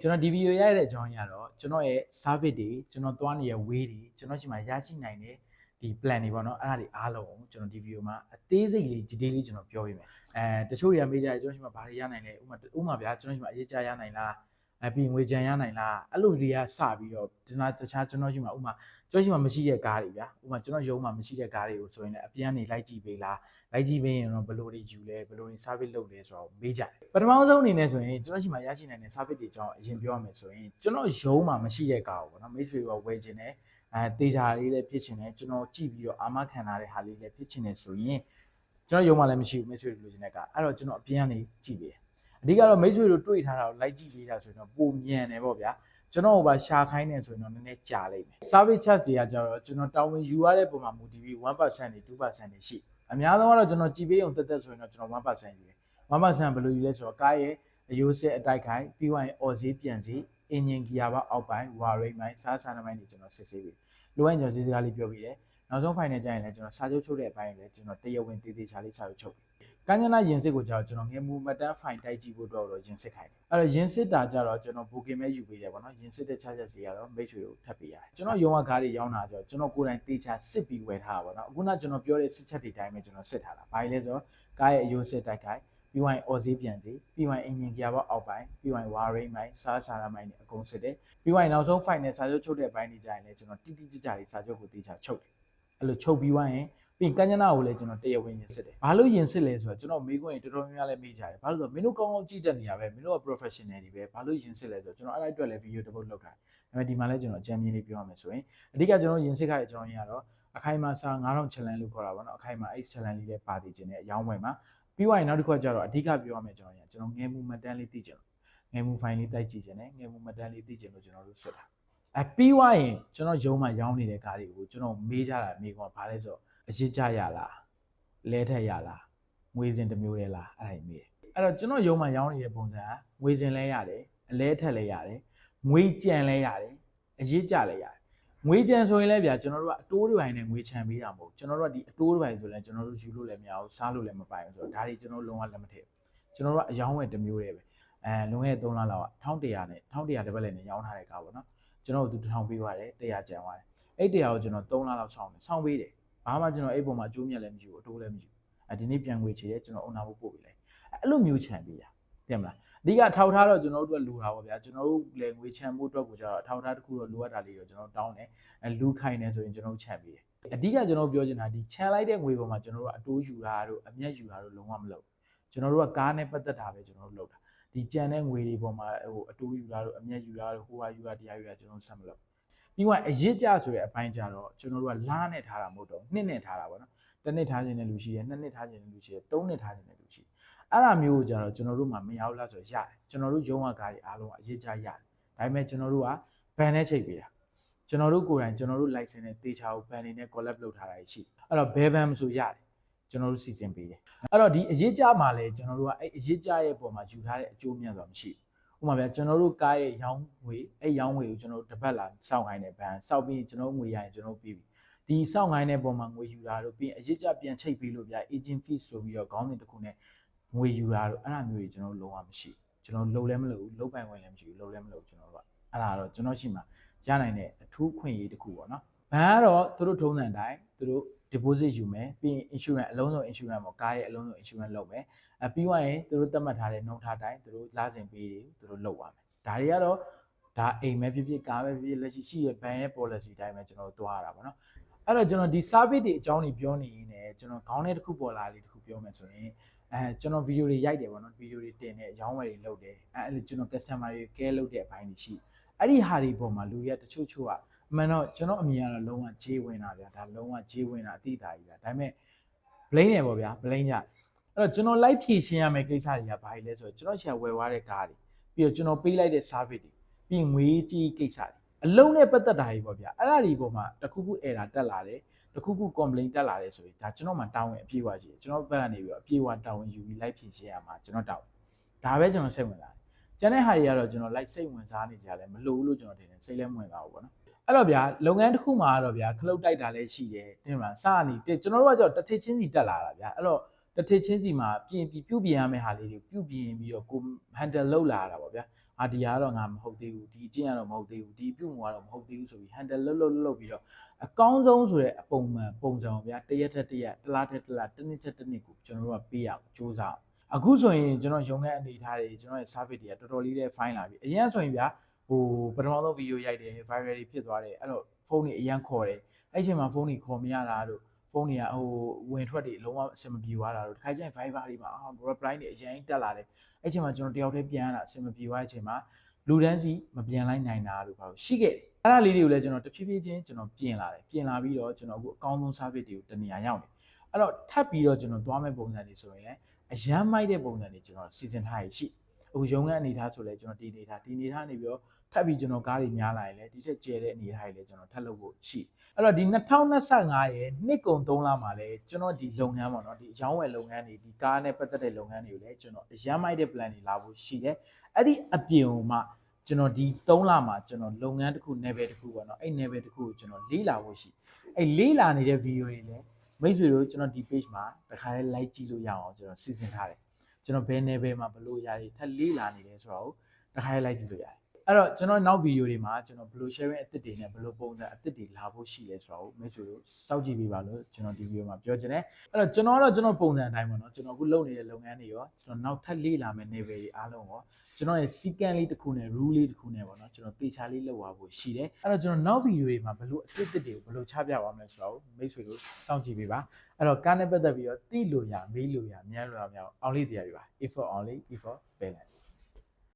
ကျွန်တော်ဒီဗီဒီယိုရရတဲ့အကြောင်းကြီးကတော့ကျွန်တော်ရဲ့ service တွေကျွန်တော်သွားနေတဲ့ way တွေကျွန်တော်ရှိမှရရှိနိုင်တဲ့ဒီ plan တွေပေါ့နော်အဲ့ဒါတွေအားလုံးကိုကျွန်တော်ဒီဗီဒီယိုမှာအသေးစိတ်လေး detail လေးကျွန်တော်ပြောပေးမယ်အဲတချို့တွေကမေးကြတယ်ကျွန်တော်ရှိမှဘာတွေရနိုင်လဲဥမာဥမာဗျာကျွန်တော်ရှိမှအရေးကြရနိုင်လား အပြီးငွေကြံရနိုင်လားအဲ့လိုတွေကစပြီးတော့ဒီနာတခြားကျွန်တော်ရှိမှဥမာကျွန်တော်ရှိမှမရှိတဲ့ကားတွေဗျာဥမာကျွန်တော်ရုံးမှာမရှိတဲ့ကားတွေကိုဆိုရင်လည်းအပြန်နေလိုက်ကြည့်ပေးလားလိုက်ကြည့်ပေးရင်တော့ဘယ်လိုတွေယူလဲဘယ်လိုတွေ service လုပ်လဲဆိုတော့မေးကြတယ်ပထမဆုံးအနေနဲ့ဆိုရင်ကျွန်တော်ရှိမှရရှိနိုင်တဲ့ service တွေအကြောင်းအရင်ပြောရမယ်ဆိုရင်ကျွန်တော်ရုံးမှာမရှိတဲ့ကားကိုပေါ့နော်မိတ်ဆွေတွေကဝယ်ခြင်းနဲ့အဲတေချာလေးလည်းဖြစ်ချင်တယ်ကျွန်တော်ကြည့်ပြီးတော့အာမခံထားတဲ့ဟာလေးလည်းဖြစ်ချင်တယ်ဆိုရင်ကျွန်တော်ရုံးမှာလည်းမရှိဘူးမိတ်ဆွေတွေလိုချင်တဲ့ကားအဲ့တော့ကျွန်တော်အပြင်ကနေကြည့်ပေးတယ် အဓိကတော့မိတ်ဆွေတို့တွေ့ထားတာကိုလိုက်ကြည့်ပေးတာဆိုရင်တော့ပုံမြန်တယ်ပေါ့ဗျာကျွန်တော်ဟိုပါရှာခိုင်းနေဆိုရင်တော့နည်းနည်းကြာလိမ့်မယ် service charge တွေကကြတော့ကျွန်တော်တာဝန်ယူရတဲ့ပုံမှာမူတည်ပြီး1%တွေ2%တွေရှိအများဆုံးကတော့ကျွန်တော်ကြည်ပေးအောင်တက်တက်ဆိုရင်တော့ကျွန်တော်1%ယူတယ်1%ဘယ်လိုယူလဲဆိုတော့ကားရဲ့အယိုးဆက်အတိုက်ခိုင်းပြီးသွားရင်အော်ဈေးပြန်စီအင်ဂျင်ဂီယာပါအောက်ပိုင်းဝါရိတ်ပိုင်းစားစားနမိုင်းတွေကျွန်တော်စစ်ဆေးပြီးလိုအပ်ရင်ကျွန်တော်ဈေးစကားလေးပြောပြီးတယ်နောက်ဆုံး final ကျရင်လည်းကျွန်တော်စာချုပ်ချုပ်တဲ့အပိုင်းလည်းကျွန်တော်တရားဝင်တည်တည်ချာလေးစာချုပ်ချုပ်ပြီး ကញ្ញနာရင်စစ်ကိုကြာတော့ကျွန်တော်ငယ်မူမတန်း file တိုက်ကြည့်ဖို့တော့တော့ရင်စစ်ခိုင်းတယ်အဲ့တော့ရင်စစ်တာကြတော့ကျွန်တော် booking ပဲယူပေးတယ်ပေါ့နော်ရင်စစ်တဲ့ charges တွေကတော့မိတ်ဆွေကိုထပ်ပေးရတယ်ကျွန်တော်ရုံးကကားတွေရောင်းတာဆိုတော့ကျွန်တော်ကိုယ်တိုင်တေချာစစ်ပြီးဝယ်ထားတာပေါ့နော်အခုနကျွန်တော်ပြောတဲ့စစ်ချက်တွေတိုင်းပဲကျွန်တော်စစ်ထားတာဘာလဲဆိုတော့ကားရဲ့အယိုးစစ်တိုက်ခိုင်းပြီးရင်အော်ဈေးပြန်စီပြီးရင်အင်ဂျင်ဂီယာဘောက်အောက်ပိုင်းပြီးရင်ဝါရိတ်မိုင်းစားစာရမိုင်းတွေအကုန်စစ်တယ်ပြီးရင်နောက်ဆုံး final စာချုပ်ချုပ်တဲ့အပိုင်းတွေကြရင်လည်းကျွန်တော်တိတိကျကျလေးစာချုပ်ကိုတေချာချုပ်တယ်အဲ့လိုချုပ်ပြီးရင် ပြီးကញ្ញနာကိုလည်းကျွန်တော်တရားဝင်ရင်စစ်တယ်ဘာလို့ရင်စစ်လဲဆိုတော့ကျွန်တော်မေးခွန်းတွေတော်တော်များများလည်းမေးကြတယ်ဘာလို့လဲဆိုတော့မင်းတို့ကောင်းကောင်းကြည့်တတ်နေရပဲမင်းတို့က professional တွေပဲဘာလို့ရင်စစ်လဲဆိုတော့ကျွန်တော်အဲ့ဒါအတွက်လည်း video တစ်ပုတ်လုပ်ထားတယ်ဒါပေမဲ့ဒီမှာလည်းကျွန်တော်အကြံဉာဏ်လေးပြောရမယ်ဆိုရင်အဓိကကျွန်တော်ရင်စစ်ခတဲ့အကြောင်းရင်းကတော့အခိုင်အမာစာ9000 challenge လို့ခေါ်တာပေါ့နော်အခိုင်အမာ X challenge လေးလည်းပါတည်ခြင်းနဲ့အယောင်းဝယ်မှာပြီးသွားရင်နောက်တစ်ခုကကျတော့အဓိကပြောရမယ်ကျွန်တော်ရကျွန်တော်ငယ်မှုမှတ်တမ်းလေးသိချင်လို့ငယ်မှု file လေးတိုက်ကြည့်ခြင်းနဲ့ငယ်မှုမှတ်တမ်းလေးသိချင်လို့ကျွန်တော်တို့စစ်တာအပြီးသွားရင်ကျွန်တော်ရုံးမှာရောင်းနေတဲ့ကားတွေကိုကျွန်တော်မေးကြတာမေးခွန်းဘာလဲဆိုတော့ အရေးကြရလားလဲထက်ရလားငွေစင်တစ်မျိုးတည်းလားအဲ့ဒါကြီးမေးတယ်အဲ့တော့ကျွန်တော်ရုံးမှာရောင်းနေတဲ့ပုံစံကငွေစင်လဲရတယ်အလဲထက်လဲရတယ်ငွေကြံလဲရတယ်အရေးကြလဲရတယ်ငွေကြံဆိုရင်လည်းဗျာကျွန်တော်တို့ကအတိုးတွေပိုင်းနဲ့ငွေချံပေးတာမဟုတ်ကျွန်တော်တို့ကဒီအတိုးတွေပိုင်းဆိုလည်းကျွန်တော်တို့ယူလို့လည်းမရဘူးစားလို့လည်းမပိုင်ဘူးဆိုတော့ဒါတွေကျွန်တော်လုံးဝလက်မထည့်ကျွန်တော်တို့ကအယောင်းဝယ်တစ်မျိုးတည်းပဲအဲလွန်ခဲ့တဲ့3လလောက်က1100နဲ့1100တပတ်လည်းနဲ့ရောင်းထားတဲ့ကားပေါ့နော်ကျွန်တော်တို့1000ပေးသွားတယ်100ကျန်သွားတယ်အဲ့100ကိုကျွန်တော်3လလောက်ဆောင်းတယ်ဆောင်းပေးတယ် ဘာမှကျွန်တော်အဲ့ပုံမှာအကျိုးမြတ်လည်းမယူဘူးအတိုးလည်းမယူအဲဒီနေ့ပြန်ငွေချေတယ်ကျွန်တော်အုံနာဖို့ပို့ပေးလိုက်အဲ့လိုမျိုးခြံပေးတာသိမလားအဓိကထောက်ထားတော့ကျွန်တော်တို့ကလိုတာပေါ့ဗျာကျွန်တော်တို့လည်းငွေချမ်းဖို့အတွက်ကိုကျတော့ထောက်ထားတစ်ခုတော့လိုအပ်တာလေးတော့ကျွန်တော်တောင်းတယ်အဲလူခိုင်နေဆိုရင်ကျွန်တော်တို့ချမ်းပေးတယ်အဓိကကျွန်တော်ပြောချင်တာဒီချမ်းလိုက်တဲ့ငွေပေါ်မှာကျွန်တော်တို့အတိုးယူတာတို့အမျက်ယူတာတို့လုံးဝမလုပ်ကျွန်တော်တို့ကကားနဲ့ပတ်သက်တာပဲကျွန်တော်တို့လုပ်တာဒီကြံတဲ့ငွေတွေပေါ်မှာဟိုအတိုးယူတာတို့အမျက်ယူတာတို့ဟိုဟာယူတာတရားယူတာကျွန်တော်ဆက်မလုပ် ပြီးတော့အရစ်ကြဆိုတဲ့အပိုင်းကြတော့ကျွန်တော်တို့ကလားနဲ့ထားတာမဟုတ်တော့နှစ်နဲ့ထားတာပေါ့နော်တစ်နှစ်ထားခြင်းနဲ့လူရှိတယ်နှစ်နှစ်ထားခြင်းနဲ့လူရှိတယ်သုံးနှစ်ထားခြင်းနဲ့လူရှိတယ်အဲ့ဒါမျိုးကိုကြတော့ကျွန်တော်တို့မှမရောက်လားဆိုရတယ်ကျွန်တော်တို့ရုံးဝကားတွေအားလုံးကအရေးကြရတယ်ဒါပေမဲ့ကျွန်တော်တို့ကဘန်နဲ့ချိန်ပေးတာကျွန်တော်တို့ကိုယ်တိုင်ကျွန်တော်တို့ license နဲ့တေချာကိုဘန်နေနဲ့ collab လုပ်ထားတာရှိအဲ့တော့ဘယ်ဘန်မဆိုရတယ်ကျွန်တော်တို့စီစဉ်ပေးတယ်အဲ့တော့ဒီအရေးကြမှာလဲကျွန်တော်တို့ကအဲ့အရေးကြရဲ့ပုံမှာယူထားတဲ့အကျိုးမြတ်ဆိုတာမရှိဘူး ဥပမာဗျာကျွန်တော်တို့ကားရဲ့ရောင်းငွေအဲ့ရောင်းငွေကိုကျွန်တော်တို့တစ်ပတ်လာစောင့်ခိုင်းတယ်ဘန်စောက်ပြီးကျွန်တော်ငွေရရင်ကျွန်တော်ပြီးပြီဒီစောင့်ခိုင်းတဲ့ပုံမှာငွေယူတာတို့ပြီးအရေးကြပြန်ချိတ်ပေးလို့ဗျာ agent fees ဆိုပြီးတော့ခေါင်းစဉ်တစ်ခုနဲ့ငွေယူတာတို့အဲ့ဒါမျိုးတွေကျွန်တော်လုံးဝမရှိကျွန်တော်လုံးလည်းမလုပ်ဘူးလုံးပိုင်ဝင်လည်းမရှိဘူးလုံးလည်းမလုပ်ကျွန်တော်တို့ကအဲ့ဒါတော့ကျွန်တော်ရှိမှရနိုင်တဲ့အထူးခွင့်ရေးတစ်ခုပေါ့နော် ဘန်ကတော့သူတို့ထုံးစံတိုင်းသူတို့ deposit ယူမယ်ပြီးရင် insurance အလုံးစုံ insurance ပေါ့ကားရဲ့အလုံးစုံ insurance လုပ်မယ်အပြီးသွားရင်သူတို့သတ်မှတ်ထားတဲ့နှုန်းထားတိုင်းသူတို့လာစဉ်ပေးတွေသူတို့လုပ်ပါမယ်ဒါတွေကတော့ဒါအိမ်ပဲဖြစ်ဖြစ်ကားပဲဖြစ်ဖြစ်လက်ရှိရှိရဲ့ဘန်ရဲ့ policy တိုင်းပဲကျွန်တော်တို့သွားရတာပေါ့နော်အဲ့တော့ကျွန်တော်ဒီ service တွေအကြောင်းတွေပြောနေရင်းနဲ့ကျွန်တော်ခေါင်းထဲတစ်ခုပေါ်လာလေးတစ်ခုပြောမယ်ဆိုရင်အဲကျွန်တော်ဗီဒီယိုတွေရိုက်တယ်ပေါ့နော်ဗီဒီယိုတွေတင်တယ်ရောင်းဝယ်တွေလုပ်တယ်အဲအဲ့လိုကျွန်တော် customer တွေ care လုပ်တဲ့အပိုင်းတွေရှိအဲ့ဒီဟာတွေပေါ်မှာလူတွေကတချို့ချို့ကအ မှန်တော့ကျွန်တော်အမြင်ကတော့လုံးဝခြေဝင်တာဗျာဒါလုံးဝခြေဝင်တာအတိအတာကြီးဗျာဒါပေမဲ့ blame တယ်ပေါ့ဗျာ blame ကြအဲ့တော့ကျွန်တော် live ဖြည့်ရှင်းရမယ့်ကိစ္စတွေကဘာတွေလဲဆိုတော့ကျွန်တော်ရှာဝယ်သွားတဲ့ကားတွေပြီးတော့ကျွန်တော်ပေးလိုက်တဲ့ service တွေပြီးငွေကြီးကိစ္စတွေအလုံးနဲ့ပတ်သက်တာတွေပေါ့ဗျာအဲ့ဒါတွေပေါ်မှာတခုခု error တက်လာတယ်တခုခု complaint တက်လာတယ်ဆိုရင်ဒါကျွန်တော်မှတာဝန်အပြည့်အဝရှိတယ်ကျွန်တော်ဘက်ကနေပြီးတော့အပြည့်အဝတာဝန်ယူပြီး live ဖြည့်ရှင်းရမှာကျွန်တော်တာဝန်ဒါပဲကျွန်တော်စိတ်ဝင်စားတယ်ကျန်တဲ့ဟာတွေကတော့ကျွန်တော် live စိတ်ဝင်စားနေကြတယ်မလို့လို့ကျွန်တော်ထင်တယ်စိတ်လည်းမဝင်စားဘူးပေါ့နော် အဲ့တော့ဗျာလုပ်ငန်းတစ်ခုမှာကတော့ဗျာခလုတ်တိုက်တာလည်းရှိတယ်တင်မလားစကနေကျွန်တော်တို့ကကြောတထစ်ချင်းစီတက်လာတာဗျာအဲ့တော့တထစ်ချင်းစီမှာပြင်ပြီးပြုတ်ပြင်ရမယ့်ဟာလေးတွေပြုတ်ပြင်ပြီးတော့ကို handle လုပ်လာတာပေါ့ဗျာအာဒီယာကတော့ငါမဟုတ်သေးဘူးဒီအကျင့်ကတော့မဟုတ်သေးဘူးဒီအပြုတ်မှုကတော့မဟုတ်သေးဘူးဆိုပြီး handle လှုပ်လှုပ်လှုပ်လှုပ်ပြီးတော့အကောင်းဆုံးဆိုတဲ့အပုံမှန်ပုံစံအောင်ဗျာတစ်ရက်ထက်တစ်ရက်တစ်လားထက်တစ်လားတစ်နှစ်ထက်တစ်နှစ်ကိုကျွန်တော်တို့ကပေးရအောင်စူးစမ်းအောင်အခုဆိုရင်ကျွန်တော်ရုံးခန်းအနေထားတွေကျွန်တော်ရဲ့ service တွေကတော်တော်လေးလေး fine လာပြီအရင်ဆိုရင်ဗျာ ဟိုပထမဆုံး video ရိုက်တယ် viral တွေဖြစ်သွားတယ်အဲ့တော့ဖုန်းတွေအရင်ခေါ်တယ်အဲ့အချိန်မှာဖုန်းတွေခေါ်မရတာတို့ဖုန်းတွေကဟိုဝင်ထွက်တွေလုံးဝအဆင်မပြေသွားတာတို့တစ်ခါကျရင် Viber တွေမှာအာ reply တွေအရင်တက်လာတယ်အဲ့အချိန်မှာကျွန်တော်တယောက်တည်းပြန်ရတာအဆင်မပြေသွားတဲ့အချိန်မှာလူတန်းစီမပြန်လိုက်နိုင်တာတို့ဘာလို့ရှိခဲ့တယ်အဲ့ဒါလေးတွေကိုလည်းကျွန်တော်တဖြည်းဖြည်းချင်းကျွန်တော်ပြင်လာတယ်ပြင်လာပြီးတော့ကျွန်တော်အခုအကောင်းဆုံး service တွေကိုတနေရာရောက်နေအဲ့တော့ထပ်ပြီးတော့ကျွန်တော်သွားမဲ့ပုံစံတွေဆိုရင်လည်းအရန်မိုက်တဲ့ပုံစံတွေကျွန်တော်စီစဉ်ထားရရှိ အခုရုံးကအနေထားဆိုလဲကျွန်တော်ဒီအနေထားဒီအနေထားနေပြီးတော့ထပ်ပြီးကျွန်တော်ကားတွေများလာရင်လည်းဒီထက်ကျဲတဲ့အနေထားတွေလည်းကျွန်တော်ထပ်လုပ်ဖို့ရှိအဲ့တော့ဒီ2025ရဲ့နှစ်ကုန်3လမှာလည်းကျွန်တော်ဒီလုပ်ငန်းပေါ့နော်ဒီအကြောင်းဝယ်လုပ်ငန်းတွေဒီကားနဲ့ပတ်သက်တဲ့လုပ်ငန်းတွေကိုလည်းကျွန်တော်အရန်မိုက်တဲ့ plan တွေလာဖို့ရှိတယ်အဲ့ဒီအပြင်ဟိုမှကျွန်တော်ဒီ3လမှာကျွန်တော်လုပ်ငန်းတစ်ခု level တစ်ခုပေါ့နော်အဲ့ level တစ်ခုကိုကျွန်တော်လေးလာဖို့ရှိအဲ့လေးလာနေတဲ့ video တွေလည်းမိတ်ဆွေတို့ကျွန်တော်ဒီ page မှာတစ်ခါလေး like ကြည့်လို့ရအောင်ကျွန်တော်စီစဉ်ထားတယ် ကျွန်တော်ဘယ် level မှာဘယ်လိုအရာတွေထပ်လေးလာနေလဲဆိုတော့တစ်ခါလေး like ကြည့်လို့ရတယ် အဲ့တော့ကျွန်တော်နောက် video တွေမှာကျွန်တော်ဘယ်လို sharing အသစ်တွေနဲ့ဘယ်လိုပုံစံအသစ်တွေလာဖို့ရှိလဲဆိုတော့မိတ်ဆွေတို့စောင့်ကြည့်ပေးပါလို့ကျွန်တော်ဒီ video မှာပြောချင်တယ်အဲ့တော့ကျွန်တော်ကတော့ကျွန်တော်ပုံစံအတိုင်းပေါ့နော်ကျွန်တော်အခုလုပ်နေတဲ့လုပ်ငန်းတွေရောကျွန်တော်နောက်ထပ်လေးလာမယ့် level တွေအားလုံးရောကျွန်တော်ရဲ့စီကံလေးတစ်ခုနဲ့ rule လေးတစ်ခုနဲ့ပေါ့နော်ကျွန်တော်တေချာလေးလောက်ပါဖို့ရှိတယ်အဲ့တော့ကျွန်တော်နောက် video တွေမှာဘယ်လိုအသစ်အသစ်တွေကိုဘယ်လိုချပြပါမလဲဆိုတော့မိတ်ဆွေတို့စောင့်ကြည့်ပေးပါအဲ့တော့ကားနဲ့ပတ်သက်ပြီးတော့တိလို့ရမေးလို့ရမြန်းလို့ရမြောက်အောင်လေးတရားပြပါ if for only if for balance